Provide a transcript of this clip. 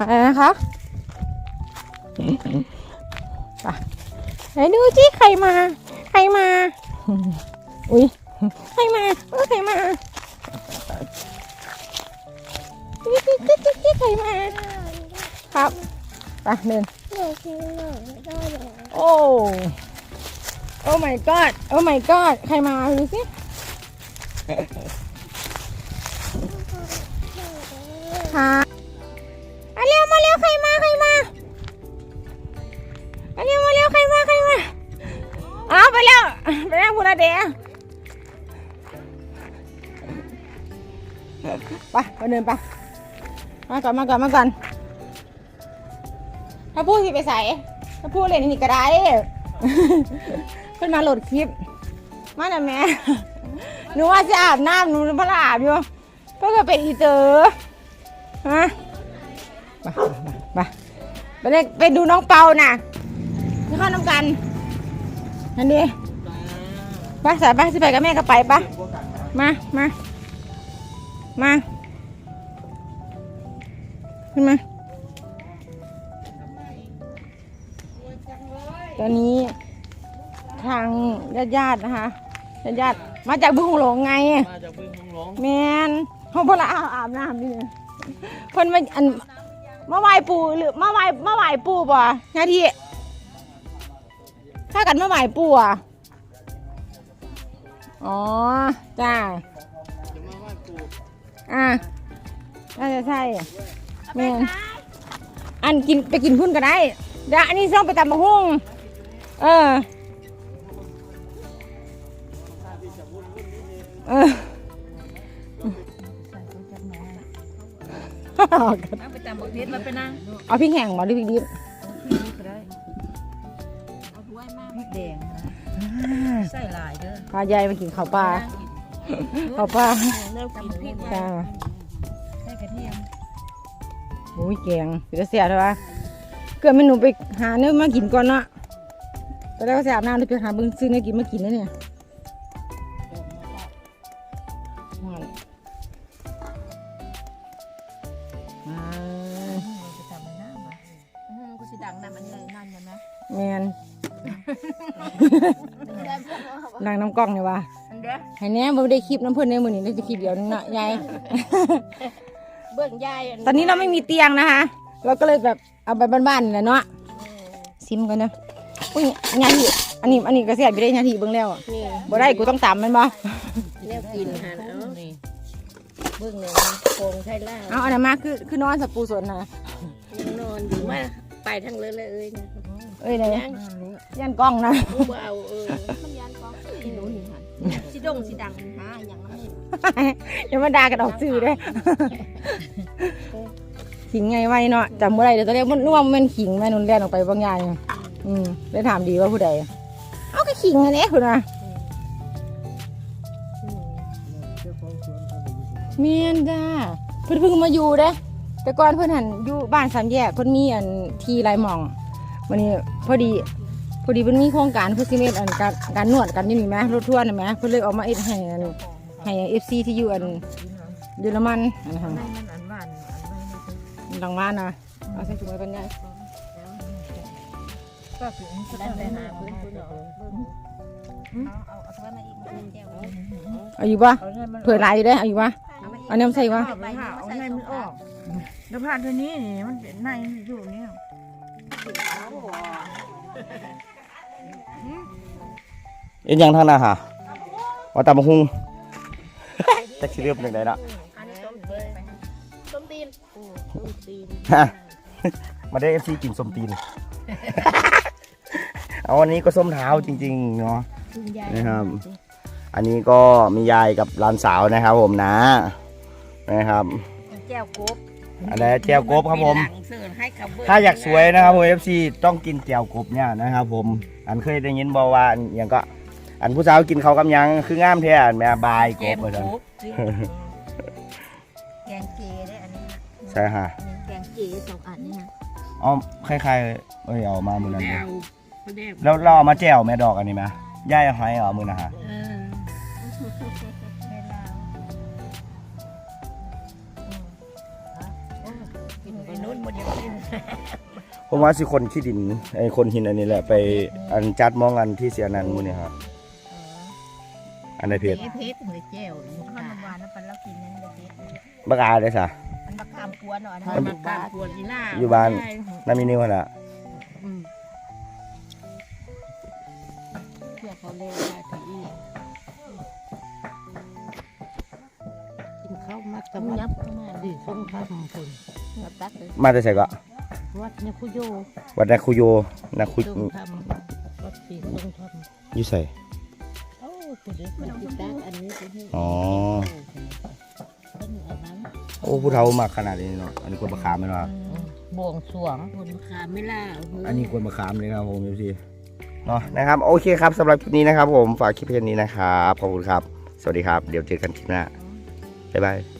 อะไรนะคะไปไหนดูจิใครมา ใครมา อุ้ยใครมาเออใครมาจิ๊กจิ๊กจิ๊กจิ๊กจิ๊กใครมา ครับไปเดินหนูคือหนูก็เลยโอ้โอ้ my god โอ้ my god ใครมาดูสิค่ะ แล้วไปแล้วคุณอาเดะไปไปเดินไปมาก่อนมาก่อนมาก่อนถ้าพูดสิไปใส่ถ้าพูดเล่นนี่ก็ได้เพิ่นมาโหลดคลิป มาหน่ะแม่หนูว่าจะอาบน้ำหนูพระอาบอยู่เพื่อก็เป็นอีเตอร์ฮะไปไปไปไปเลยไปดูน้องเปาน่ะที่เข้าน้ำกัน นั่นดิไปสายไปสิไปกับแม่ก็ไปปะมามามาขึ้นมา ตอนนี้ทางญาติๆนะคะญาติๆมาจากบึงหลงไง มาจากบึงหลงแมนเขาพละอาบอาบน้ำนี่เพิ่นมาอันมาไหว้ปู่หรือมาไหว้มาไหว้ปู่ป่ะหน้าที่ ถ้ากันมาไหว้ปู่อะอ๋อ จ้าจะมาไหว้ปู่อะน่าจะใช่แมนอันกินไปกินพุ่นก็ได้เดี๋ยวอันนี้ต้องไปตำมะฮุ่งเออ เออเอาไปตามบักเพชรมาไปนั่งเอาพริกแห้งมาหรือพริกดิบ มากพริกแดงนะใส่หลายเด้อพายายมากินข้าวปลาข้าวปลาเริ่มกินพริกจ้าใส่กระเทียมโอ้ยแกงเดี๋ยวเสียใช่ปะเกิดเมนูไปหาเนื้อมากินก่อนเนาะไปแล้วก็เสียอาบน้ำเลยไปหาเบิ้งซื้อเนื้อกินมากินนะเนี่ยนั่นอ่าจะทำมันน้ำอะกูสิดังน้ำมันเลยนั่นใช่ไหมแมน นั่งน้ำกล้องเนี่ยวะอันเด้อให้แหน่บ่ได้คลิปน้ำเพื่อนในมือนี้ได้จะคลิปเดียวนึงเนาะยายเบิ่งยายตอนนี้เราไม่มีเตียงนะคะเราก็เลยแบบเอาไปบ้านๆนี่แหละเนาะซิมกันนะอุ้ยงานที่อันนี้อันนี้ก็เสียไปได้นาทีเบิ่งแล้วอะนี่บ่ได้กูต้องตามมันบ่แนวกินฮะเนาะเบิ่งเลยโคงไทยล่าเอาอันนั้นมาคือคือนอนสับปูสนนะยังนอนอยู่ว่าไปทั้งเลยเลยเอ้ย เอ้ยไหนยังยันกล้องนะกูบ่เอาเออมันยันกองที่หนูนี่หันสิดงสิดังหาอย่างนั้นอย่ามาด่ากันออกสื่อเด้ขิงไงไว้เนาะจำบ่ได้เดี๋ยวตอนแรกมันนึกว่ามันขิงแม่นุ่นแล่นออกไปบางอย่างอืมได้ถามดีว่าผู้ใดเอาก็ขิงอันนี้คุณนะเมียนจ้าเพิ่นเพิ่งมาอยู่เด้แต่ก่อนเพิ่นหันอยู่บ้านสามแยกเพิ่นมีอันที่ไรหมอง วันนี้พอดีพอดีเพิ่นมีโครงการพื่อสิเมตอันการการนวดกันนี่มีไหมรถทัวร์นี่ไหมเพิ่นเลยออกมาเอ็ดให้อันให้เอฟซีที่อยู่อันเยอรมันอันนั้นหวานอันไม่หลังบ้านนะเอาใส่ถุงไว้กันยายก็ถึงได้ไปหาเพื่อนคุณหรอเอาเอาเอาถ้วยมาอีกเอาอยู่ปะเผื่อลายอยู่ได้อเอาอยู่ปะเอาน้ำใส่ปะเอาไปเอาในมันออกแล้วผ่านตัวนี้นี่มันเป็นในอยู่เนี่ย เอ็นยังทางหน้าหาว่าตามหุงแต่ชิเรียบหนึ่งได้ละอันนี้ต้มตีนต้มตีนต้มตีนฮะมาได้เอฟซีกินส้มตีน เอาวันนี้ก็ส้มเท้าจริง ๆ เนาะคุณยายนะครับ อันนี้ก็มียายกับหลานสาวนะครับผมนะนะครับแก้วกบ อันนี้แจ่วกบครับผมเสิร์ฟให้กับเบิร์ถ้าอยากสวยนะครับผมเอฟซีต้องกินแจ่วกบเนี่ยนะครับ ผม อันเคยได้ยินบอกว่าอันอย่างก็ อันผู้สาวกินเขาวกำยังคืองามแท้อันแม่บายกแก้บวเลยกบแกงเจได้อันนี้ใช่ฮะแกงเจสองอันนี่นะอ๋อคล้ายๆเอ้ยเอามามือนั้นเลยประเดี๋ยวแล้วเราเอามาแจ่วแม่ดอกอันนี้ไหมย่ายเอาหอยเอามือนะฮะ ผมว่าสิคนขี้ดินไอ้คนหินอันนี้แหละไปอันจัดมองอันที่เสียนันมื้อนี้ครับอันในเพจเพชรหรือแก้วหรือมันตาหวานๆนะปันแล้วกินนั่นเลยเพชรบักอาได้ซะมันมาคามกวนหน่อยนะมันมันกามกวนที่หน้าอยู่บ้านน้ามีนิ้วหั่นล่ะเพื่อเขาเล่นได้ที่อีกินข้าวมักจะยับเข้ามาดิส่งทำคนมาตักเลยมาแต่ไสก็ วัดเนี่ยคุโยวัดนาคุโยนาคุส่งทำวัดปีส่งทำอยู่ไสโอ้ตัวเด็กมันติดตักอันนี้ไปให้อ๋อเป็นอันนั้นโอ้ผู้เฒ่ามักขนาดนี้เนาะอันนี้กวนมะขามแม่นว่าบวงสรวงบนคาไม่ล่าอันนี้กวนมะขามเลยครับผม FC เนาะนะครับ โอเคครับสำหรับคลิปนี้นะครับ ผมฝากคลิปเพียงนี้นะครับขอบคุณครับ สวัสดีครับ เดี๋ยวเจอกันคลิปหน้าบ๊ายบาย